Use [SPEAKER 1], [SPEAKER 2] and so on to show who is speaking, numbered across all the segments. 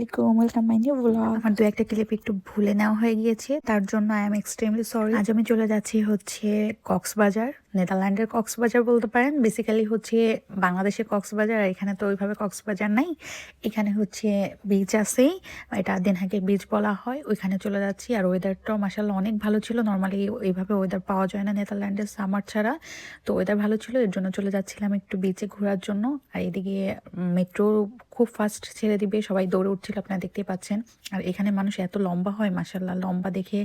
[SPEAKER 1] আলাইকুম welcome my new blog
[SPEAKER 2] আমার দু একটা ক্লিপ একটু ভুলে নেওয়া হয়ে গিয়েছে। তার জন্য আই এম এক্সট্রিমলি সরি আজ আমি চলে যাচ্ছি হচ্ছে কক্সবাজার। নেদারল্যান্ডের কক্সবাজার বলতে পারেন। বেসিক্যালি হচ্ছে বাংলাদেশের কক্সবাজার এখানে তো ওইভাবে কক্সবাজার নাই। এখানে হচ্ছে বিচ আছেই, এটা দিনহাকে বিচ বলা হয়। ওইখানে চলে যাচ্ছি, আর ওয়েদারটাও মাসাল্লাহ অনেক ভালো ছিল। নর্মালি এইভাবে ওয়েদার পাওয়া যায় না নেদারল্যান্ডের সামার ছাড়া। তো ওয়েদার ভালো ছিল, এর জন্য চলে যাচ্ছিলাম একটু বিচে ঘোরার জন্য। আর এদিকে মেট্রো খুব ফাস্ট ছেড়ে দিবে, সবাই দৌড়ে উঠছিল, আপনারা দেখতে পাচ্ছেন। আর এখানে মানুষ এত লম্বা হয় মাসাল্লাহ লম্বা দেখে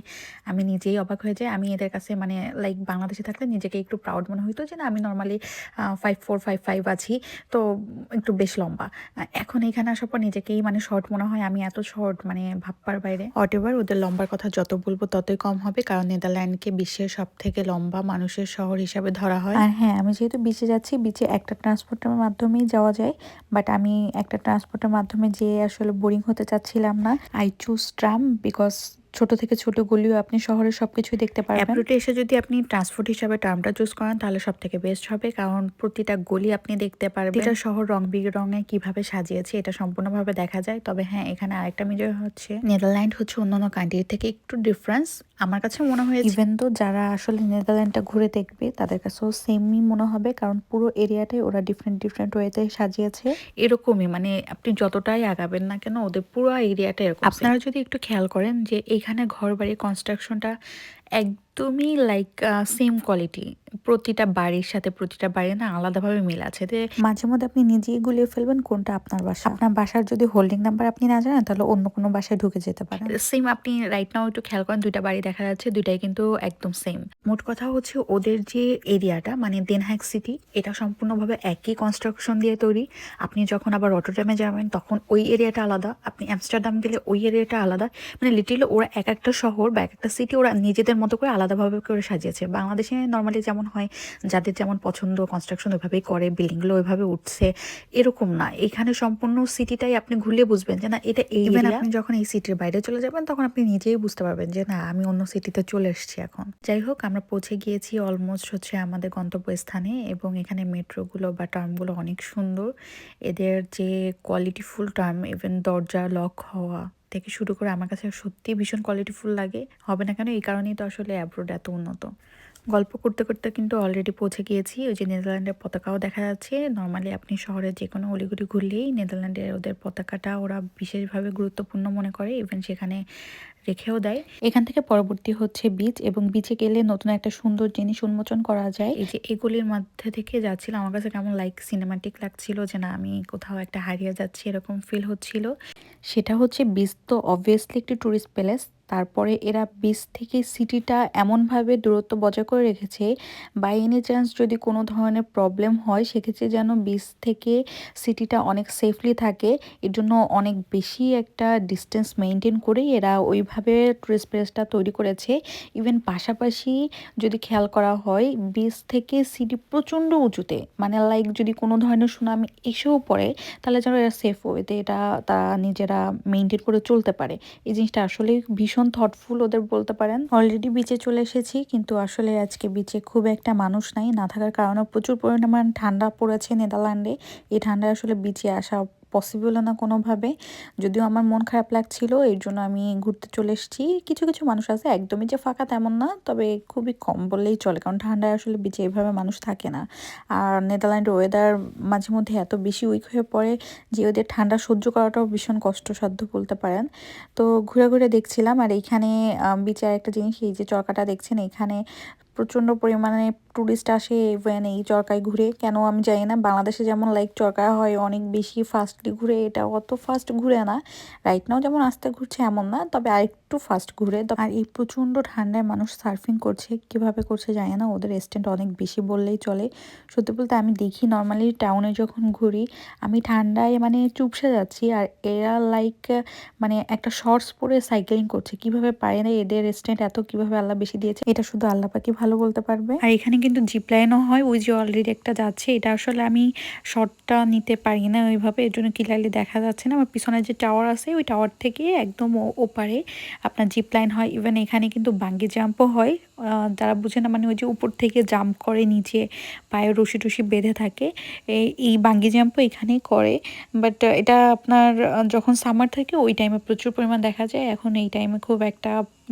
[SPEAKER 2] আমি নিজেই অবাক হয়ে যাই। আমি এদের কাছে মানে লাইক বাংলাদেশে থাকলে নিজেকে একটু প্রাউড মনে হইতো যে না আমি normally five four five five আছি তো একটু বেশ লম্বা। এখন এখানে আসার পর নিজেকেই মানে শর্ট মনে হয় আমি এত শর্ট মানে ভাববার বাইরে। অট অটেভার ওদের লম্বার কথা যত বলব ততই কম হবে কারণ নেদারল্যান্ডকে বিশ্বের সব থেকে লম্বা মানুষের শহর হিসাবে ধরা হয়।
[SPEAKER 1] আর হ্যাঁ আমি যেহেতু বিচে যাচ্ছি বিচে একটা ট্রান্সপোর্টের মাধ্যমেই যাওয়া যায় বাট আমি একটা ট্রান্সপোর্টের মাধ্যমে যেয়ে আসলে বোরিং হতে চাচ্ছিলাম না। আই চুজ ট্রাম বিকজ ছোট থেকে ছোট গলিও আপনি সব কিছুই দেখতে পারবেন।
[SPEAKER 2] অ্যাপ্রোটে এসে যদি আপনি ট্রান্সপোর্ট হিসাবে টার্মটা চুজ করেন তাহলে সব থেকে বেস্ট হবে কারণ প্রতিটা গলি আপনি দেখতে পারবেন। এটা শহর রং রঙে কীভাবে সাজিয়েছে এটা সম্পূর্ণভাবে দেখা যায়। তবে হ্যাঁ এখানে আরেকটা মিজয় হচ্ছে। নেদারল্যান্ড হচ্ছে অন্যান্য কান্ট্রির থেকে একটু ডিফারেন্স আমার কাছে মনে হয়
[SPEAKER 1] ইভেন তো যারা আসলে নেদারল্যান্ডটা ঘুরে দেখবে তাদের কাছেও সেমই মনে হবে কারণ পুরো এরিয়াটাই ওরা ডিফারেন্ট ডিফারেন্ট ওয়েতে সাজিয়েছে।
[SPEAKER 2] এরকমই মানে আপনি যতটাই আগাবেন না কেন ওদের পুরো এরিয়াটা এরকম। আপনারা যদি একটু খেয়াল করেন যে এখানে ঘর বাড়ির কনস্ট্রাকশনটা একদমই লাইক সেম কোয়ালিটি প্রতিটা বাড়ির সাথে প্রতিটা বাড়ি না আলাদাভাবে মিল আছে। যে
[SPEAKER 1] মাঝে মধ্যে আপনি নিজেই গুলিয়ে ফেলবেন কোনটা আপনার বাসা। আপনার বাসার যদি হোল্ডিং নাম্বার আপনি না জানেন তাহলে অন্য কোনো বাসায় ঢুকে যেতে পারেন।
[SPEAKER 2] সেম আপনি রাইট নাও একটু খেয়াল করেন দুইটা বাড়ি দেখা যাচ্ছে দুইটাই কিন্তু একদম সেম মোট কথা হচ্ছে ওদের যে এরিয়াটা মানে দেনহ্যাক সিটি এটা সম্পূর্ণভাবে একই কনস্ট্রাকশন দিয়ে তৈরি। আপনি যখন আবার অটোড্রামে যাবেন তখন ওই এরিয়াটা আলাদা। আপনি অ্যামস্টারডাম গেলে ওই এরিয়াটা আলাদা। মানে লিটারলি ওরা এক একটা শহর বা এক একটা সিটি ওরা নিজেদের মতো করে আলাদাভাবে করে সাজিয়েছে। বাংলাদেশে নর্মালি যেমন হয় যাদের যেমন পছন্দ কনস্ট্রাকশন ওইভাবেই করে বিল্ডিংগুলো ওইভাবে উঠছে এরকম না। এখানে সম্পূর্ণ সিটিটাই আপনি ঘুরলে বুঝবেন যে না এটা এই আপনি যখন এই সিটির বাইরে চলে যাবেন তখন আপনি নিজেই বুঝতে পারবেন যে না আমি অন্য সিটিতে চলে এসেছি এখন। যাই হোক আমরা পৌঁছে গিয়েছি অলমোস্ট হচ্ছে আমাদের গন্তব্যস্থানে এবং এখানে মেট্রোগুলো বা টার্মগুলো অনেক সুন্দর। এদের যে কোয়ালিটিফুল টার্ম ইভেন দরজা লক হওয়া থেকে শুরু করে আমার কাছে সত্যি ভীষণ কোয়ালিটিফুল লাগে। হবে না কেন? এই কারণেই তো আসলে অ্যাব্রোড এত উন্নত। গল্প করতে করতে কিন্তু অলরেডি পৌঁছে গিয়েছি। ওই যে নেদারল্যান্ডের পতাকাও দেখা যাচ্ছে। নর্মালি আপনি শহরে যে কোনো অলিগুলি ঘুরলেই নেদারল্যান্ডের ওদের পতাকাটা ওরা বিশেষভাবে গুরুত্বপূর্ণ মনে করে। ইভেন সেখানে রেখেও দেয়। এখান থেকে পরবর্তী হচ্ছে বিচ এবং বিচে গেলে নতুন একটা সুন্দর জিনিস উন্মোচন করা যায়। এই যে এগুলির মধ্যে থেকে যাচ্ছিল আমার কাছে কেমন লাইক সিনেমাটিক লাগছিল যে না আমি কোথাও একটা হারিয়ে যাচ্ছি এরকম ফিল হচ্ছিল। সেটা হচ্ছে বিচ তো অবভিয়াসলি একটি ট্যুরিস্ট প্লেস তারপরে এরা বিচ থেকে সিটিটা এমনভাবে দূরত্ব বজায় করে রেখেছে বাই এনি চান্স যদি কোনো ধরনের প্রবলেম হয় সেক্ষেত্রে যেন বিচ থেকে সিটিটা অনেক সেফলি থাকে এর জন্য অনেক বেশি একটা ডিস্টেন্স মেনটেন করেই এরা ওইভাবে টুরিস্ট প্লেসটা তৈরি করেছে। ইভেন পাশাপাশি যদি খেয়াল করা হয় বিচ থেকে সিটি প্রচণ্ড উঁচুতে মানে লাইক যদি কোনো ধরনের সুনামি এসেও পড়ে, তাহলে যেন এরা সেফ ওয়েতে এটা তারা নিজেরা মেনটেন করে চলতে পারে। এই জিনিসটা আসলে ভীষণ থটফুল ওদের বলতে পারেন। অলরেডি বিচে চলে এসেছি, কিন্তু আসলে আজকে বিচে খুব একটা মানুষ নাই, না থাকার কারণে প্রচুর পরিমাণ ঠান্ডা পড়েছে নেদারল্যান্ডে। এই ঠান্ডায় আসলে বিচে আসা পসিবল না কোনোভাবে। যদিও আমার মন খারাপ লাগছিল, এর জন্য আমি ঘুরতে চলে এসেছি। কিছু কিছু মানুষ আছে, একদমই যে ফাঁকা তেমন না, তবে খুবই কম বললেই চলে, কারণ ঠান্ডায় আসলে বিচে এইভাবে মানুষ থাকে না। আর নেদারল্যান্ডের ওয়েদার মাঝে মধ্যে এত বেশি উইক হয়ে পড়ে যে ওদের ঠান্ডা সহ্য করাটাও ভীষণ কষ্টসাধ্য বলতে পারেন। তো ঘুরে ঘুরে দেখছিলাম, আর এইখানে বিচার একটা জিনিস, এই যে চরকাটা দেখছেন, এখানে প্রচণ্ড পরিমাণে ট্যুরিস্ট আসে ইভেন এই চরকায় ঘুরে, কেন আমি জানি না। বাংলাদেশে যেমন লাইক চরকায় হয় অনেক বেশি ফাস্টলি ঘুরে, এটা অত ফাস্ট ঘুরে না। রাইট নাও যেমন আস্তে ঘুরছে এমন না, তবে আরেকটু ফাস্ট ঘুরে। আর এই প্রচণ্ড ঠান্ডায় মানুষ সার্ফিং করছে, কীভাবে করছে জানি না, ওদের রেস্টুরেন্ট অনেক বেশি বললেই চলে। সত্যি বলতে আমি দেখি নর্মালি টাউনে যখন ঘুরি, আমি ঠান্ডায় মানে চুপসে যাচ্ছি আর এরা লাইক মানে একটা শর্টস পরে সাইকেলিং করছে। কীভাবে পারে না এদের রেস্টুরেন্ট এত কীভাবে আল্লাহ বেশি দিয়েছে, এটা শুধু আল্লাহ পাকি ভালো বলতে পারবে। আর এখানে কিন্তু জিপ লাইনও হয়, ওই যে অলরেডি একটা যাচ্ছে, এটা আসলে আমি শর্টটা নিতে পারি না ওইভাবে, এর জন্য ক্লিয়ারলি দেখা যাচ্ছে না। আমার পিছনে যে টাওয়ার আছে, ওই টাওয়ার থেকে একদম ওপারে আপনার জিপ লাইন হয়। ইভেন এখানে কিন্তু বাঙ্গি জাম্পও হয় যারা বুঝে না মানে ওই যে উপর থেকে জাম্প করে, নিচে পায়ে রশি টসি বেঁধে থাকে এই এই বাঙ্গি জাম্পও এখানেই করে। বাট এটা আপনার যখন সামার থাকে, ওই টাইমে প্রচুর পরিমাণ দেখা যায়। এখন এই টাইমে খুব একটা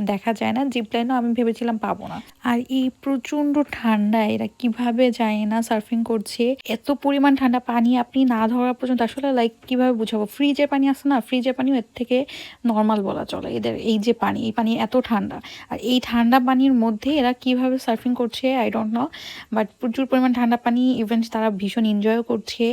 [SPEAKER 2] দেখা যায় না জিপ লাইনও আমি ভেবেছিলাম পাবো না। আর এই প্রচণ্ড ঠান্ডা, এরা কীভাবে যায় না সার্ফিং করছে, এত পরিমাণ ঠান্ডা পানি আপনি না ধরা পর্যন্ত আসলে লাইক কীভাবে বুঝাবো? ফ্রিজের পানি আছে না? ফ্রিজের পানিও এর থেকে নর্মাল বলা চলে। এদের এই যে পানি, এই পানি এত ঠান্ডা। আর এই ঠান্ডা পানির মধ্যে এরা কীভাবে সার্ফিং করছে আই ডোন্ট নো বাট প্রচুর পরিমাণ ঠান্ডা পানি ইভেন তারা ভীষণ এনজয়ও করছে।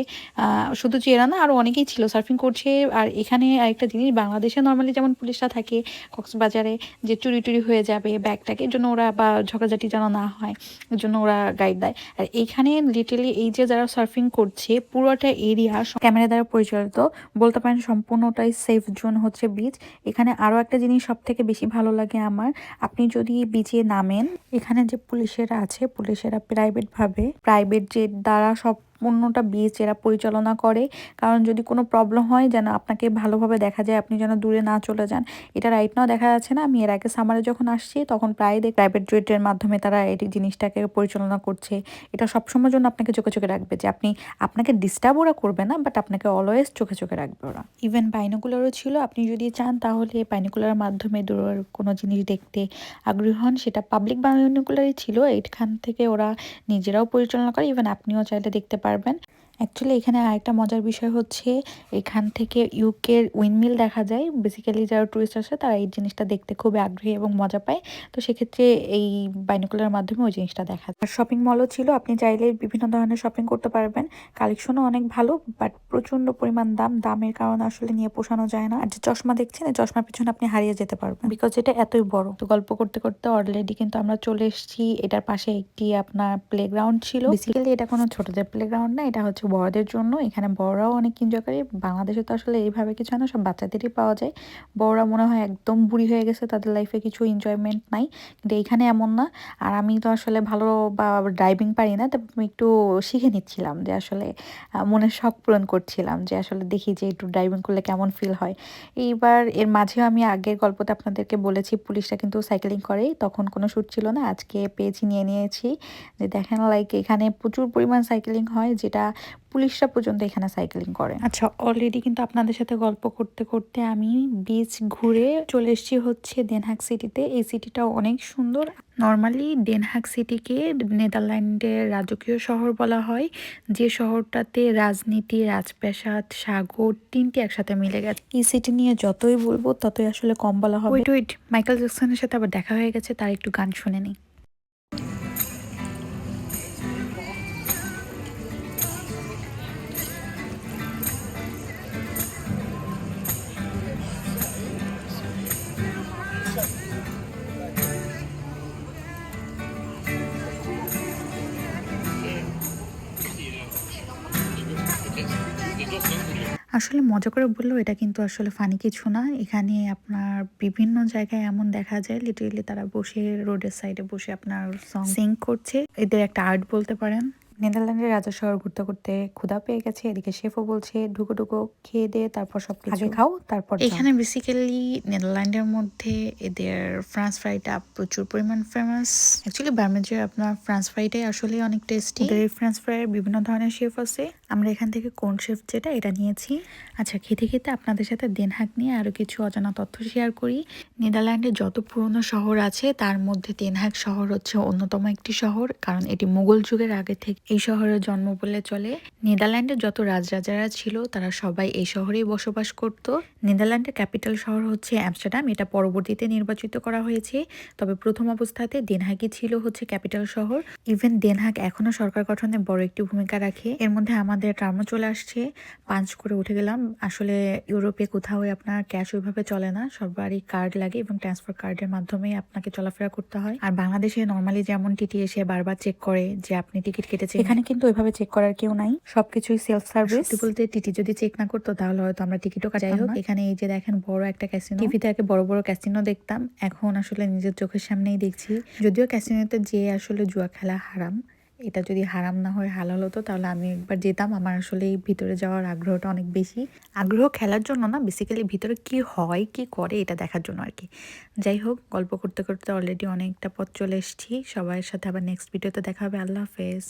[SPEAKER 2] শুধু যে এরা না আরও অনেকেই ছিল সার্ফিং করছে। আর এখানে আরেকটা জিনিস, বাংলাদেশে নর্মালি যেমন পুলিশরা থাকে, কক্সবাজারে যে চুরি টুরি হয়ে যাবে ব্যাগটাকে, এর জন্য ওরা বা ঝগড়াঝাটি যেন না হয়, এর জন্য ওরা গাইড দেয়। আর এইখানে লিটারলি এই যে যারা সার্ফিং করছে, পুরোটা এরিয়া ক্যামেরা দ্বারা পরিচালিত। বলতে পারেন সম্পূর্ণটাই সেফ জোন হচ্ছে বিচ এখানে আরও একটা জিনিস সব থেকে বেশি ভালো লাগে আমার, আপনি যদি বিচে নামেন, এখানে যে পুলিশেরা আছে, পুলিশেরা প্রাইভেটভাবে প্রাইভেট জেট দ্বারা সব সম্পূর্ণটা বিচ এরা পরিচালনা করে। কারণ যদি কোনো প্রবলেম হয়, যেন আপনাকে ভালোভাবে দেখা যায়, আপনি যেন দূরে না চলে যান। এটা রাইট নাও দেখা যাচ্ছে না, আমি এর আগে সামারে যখন আসছি, তখন প্রায় দেখ প্রাইভেট জেটের মাধ্যমে তারা এই জিনিসটাকে পরিচালনা করছে। এটা সবসময়ের জন্য আপনাকে চোখে চোখে রাখবে যে আপনি, আপনাকে ডিস্টার্ব ওরা করবে না বাট আপনাকে অলওয়েজ চোখে চোখে রাখবে ওরা। ইভেন বাইনোকুলারও ছিল, আপনি যদি চান তাহলে বাইনোকুলারের মাধ্যমে দূরের কোনো জিনিস দেখতে আগ্রহী হন, সেটা পাবলিক বাইনোকুলারই ছিল, এইখান থেকে ওরা নিজেরাও পরিচালনা করে ইভেন আপনিও চাইলে দেখতে পারবেন। অ্যাকচুয়ালি এখানে আরেকটা মজার বিষয় হচ্ছে, এখান থেকে ইউকের উইন্ডমিল দেখা যায়। বেসিক্যালি যারা টুরিস্ট আসে, তারা এই জিনিসটা দেখতে খুবই আগ্রহী এবং মজা পায়। তো সেক্ষেত্রে এই বাইনোকুলার মাধ্যমে ওই জিনিসটা দেখা যায়। আর শপিং মলও ছিল, আপনি চাইলে বিভিন্ন ধরনের শপিং করতে পারবেন। কালেকশনও অনেক ভালো বাট প্রচণ্ড পরিমাণ দাম। দামের কারণে আসলে নিয়ে পোষানো যায় না। আর যে চশমা দেখছেন, এই চশমার পিছনে আপনি হারিয়ে যেতে পারবেন। বিকজ এটা এতই বড়। তো গল্প করতে করতে অলরেডি কিন্তু আমরা চলে এসেছি। এটার পাশে একটি আপনার প্লেগ্রাউন্ড ছিল। বেসিক্যালি এটা কোনো ছোটদের প্লেগ্রাউন্ড না, এটা হচ্ছে বড়দের জন্য। এখানে বড়রাও অনেক এনজয় করে। বাংলাদেশে তো আসলে এইভাবে কিছু না, সব বাচ্চাদেরই পাওয়া যায়। বড়রা মনে হয় একদম বুড়ি হয়ে গেছে, তাদের লাইফে কিছু এনজয়মেন্ট নাই। কিন্তু এইখানে এমন না। আর আমি তো আসলে ভালো বা ড্রাইভিং পারি না, তবে আমি একটু শিখে নিচ্ছিলাম যে আসলে মনের শখ পূরণ করছিলাম যে আসলে দেখি যে একটু ড্রাইভিং করলে কেমন ফিল হয়। এইবার এর মাঝেও আমি আগের গল্পতে আপনাদেরকে বলেছি, পুলিশরা কিন্তু সাইকেলিং করে। তখন কোনো শ্যুট ছিল না। আজকে পেয়েছি নিয়ে নিয়েছি যে দেখেন লাইক এখানে প্রচুর পরিমাণ সাইকেলিং হয়, যেটা পুলিশরা পর্যন্ত এখানে সাইকেলিং করে। আচ্ছা অলরেডি কিন্তু আপনাদের সাথে গল্প করতে করতে আমি বিচ ঘুরে চলে এসেছি হচ্ছে দেনহাগ সিটিতে এই সিটিটাও অনেক সুন্দর। নর্মালি ডেনহাগ সিটিকে নেদারল্যান্ডের রাজকীয় শহর বলা হয়। যে শহরটাতে রাজনীতি রাজপ্রাসাদ সাগর তিনটি একসাথে মিলে গেছে। এই সিটি নিয়ে যতই বলব ততই আসলে কম বলা হবে। ওয়েট ওয়েট মাইকেল জ্যাকসনের সাথে আবার দেখা হয়ে গেছে তার একটু গান শুনে নিই। আসলে মজা করে বললেও এটা কিন্তু আসলে ফানি কিছু না। এখানে আপনার বিভিন্ন জায়গায় এমন দেখা যায় লিটারেলি তারা বসে রোডের সাইডে বসে আপনার সং সিং করছে। এদের একটা আর্ট বলতে পারেন। নেদারল্যান্ডের রাজা শহর ঘুরতে ঘুরতে ক্ষুধা পেয়ে গেছে। এদিকে শেফও বলছে ঢুকো ঢুকো খেয়ে দে তারপর সব আগে খাও তারপর এখানে বেসিক্যালি নেদারল্যান্ডের মধ্যে এদের ফ্রান্স ফ্রাইটা প্রচুর পরিমাণ ফেমাস অ্যাকচুয়ালি বার্মেজের আপনার ফ্রান্স ফ্রাইটাই আসলে অনেক টেস্টি ওদের ফ্রান্স ফ্রাইয়ের বিভিন্ন ধরনের শেফ আছে। আমরা এখান থেকে কোন শেফ যেটা এটা নিয়েছি। আচ্ছা খেতে খেতে আপনাদের সাথে দেনহাক নিয়ে আরও কিছু অজানা তথ্য শেয়ার করি। নেদারল্যান্ডে যত পুরনো শহর আছে তার মধ্যে দেনহাক শহর হচ্ছে অন্যতম একটি শহর কারণ এটি মুঘল যুগের আগে থেকে এই শহরে জন্ম বলে চলে। নেদারল্যান্ডের যত রাজরাজারা ছিল, তারা সবাই এই শহরেই বসবাস করত। নেদারল্যান্ডের ক্যাপিটাল শহর হচ্ছে অ্যামস্টারডাম। এটা পরবর্তীতে নির্বাচিত করা হয়েছে। তবে প্রথম অবস্থাতে দেনহাগই ছিল হচ্ছে ক্যাপিটাল শহর। ইভেন দেনহাগ এখনও সরকার গঠনে বড় একটি ভূমিকা রাখে। এর মধ্যে আমাদের ট্রামও চলে আসছে। পাঞ্চ করে উঠে গেলাম। আসলে ইউরোপে কোথাও আপনার ক্যাশ ওইভাবে চলে না। সবারই কার্ড লাগে এবং ট্রান্সফার কার্ডের মাধ্যমে আপনাকে চলাফেরা করতে হয়। আর বাংলাদেশে নর্মালি যেমন টিটি এসে বারবার চেক করে যে আপনি টিকিট কেটেছেন
[SPEAKER 1] এখানে কিন্তু ওইভাবে চেক করার কেউ নাই। সবকিছুই সেলফ সার্ভিস
[SPEAKER 2] বলতে টিটি যদি চেক না করতো তাহলে হয়তো আমরা টিকিটও যাই হোক এখানে এই যে দেখেন বড় একটা ক্যাসিনো টিভিতে আগে বড় বড় ক্যাসিনো দেখতাম। এখন আসলে নিজের চোখের সামনেই দেখছি। যদিও ক্যাসিনোতে যে আসলে জুয়া খেলা হারাম এটা যদি হারাম না হয়ে হালাল হতো তাহলে আমি একবার যেতাম। আমার আসলে এই ভিতরে যাওয়ার আগ্রহটা অনেক বেশি। আগ্রহ খেলার জন্য না বেসিক্যালি ভিতরে কি হয় কি করে এটা দেখার জন্য আর কি। যাই হোক গল্প করতে করতে অলরেডি অনেকটা পথ চলে এসেছি। সবার সাথে আবার নেক্সট ভিডিওতে দেখা হবে। আল্লাহ হাফেজ।